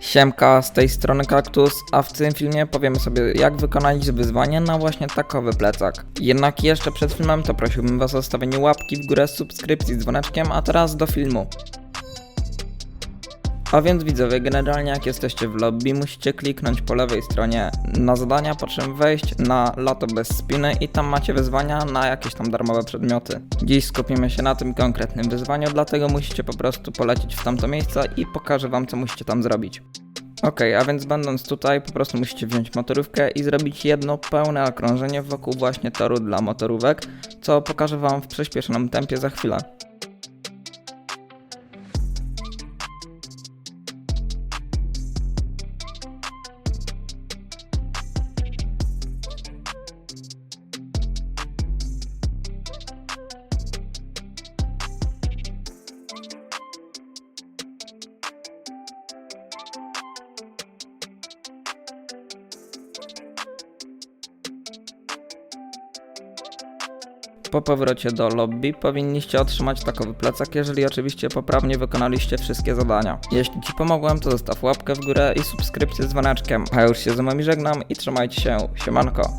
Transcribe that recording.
Siemka, z tej strony Kaktus, a w tym filmie powiemy sobie jak wykonać wyzwanie na właśnie takowy plecak. Jednak jeszcze przed filmem to prosiłbym was o zostawienie łapki w górę, subskrypcji z dzwoneczkiem, a teraz do filmu. A więc widzowie, generalnie jak jesteście w lobby, musicie kliknąć po lewej stronie na zadania, po czym wejść na lato bez spiny i tam macie wyzwania na jakieś tam darmowe przedmioty. Dziś skupimy się na tym konkretnym wyzwaniu, dlatego musicie po prostu polecieć w tamto miejsce i pokażę wam co musicie tam zrobić. Okej, a więc będąc tutaj, po prostu musicie wziąć motorówkę i zrobić jedno pełne okrążenie wokół właśnie toru dla motorówek, co pokażę wam w przyspieszonym tempie za chwilę. Po powrocie do lobby powinniście otrzymać takowy plecak, jeżeli oczywiście poprawnie wykonaliście wszystkie zadania. Jeśli Ci pomogłem, to zostaw łapkę w górę i subskrypcję z dzwoneczkiem. A już się z wami żegnam i trzymajcie się, siemanko.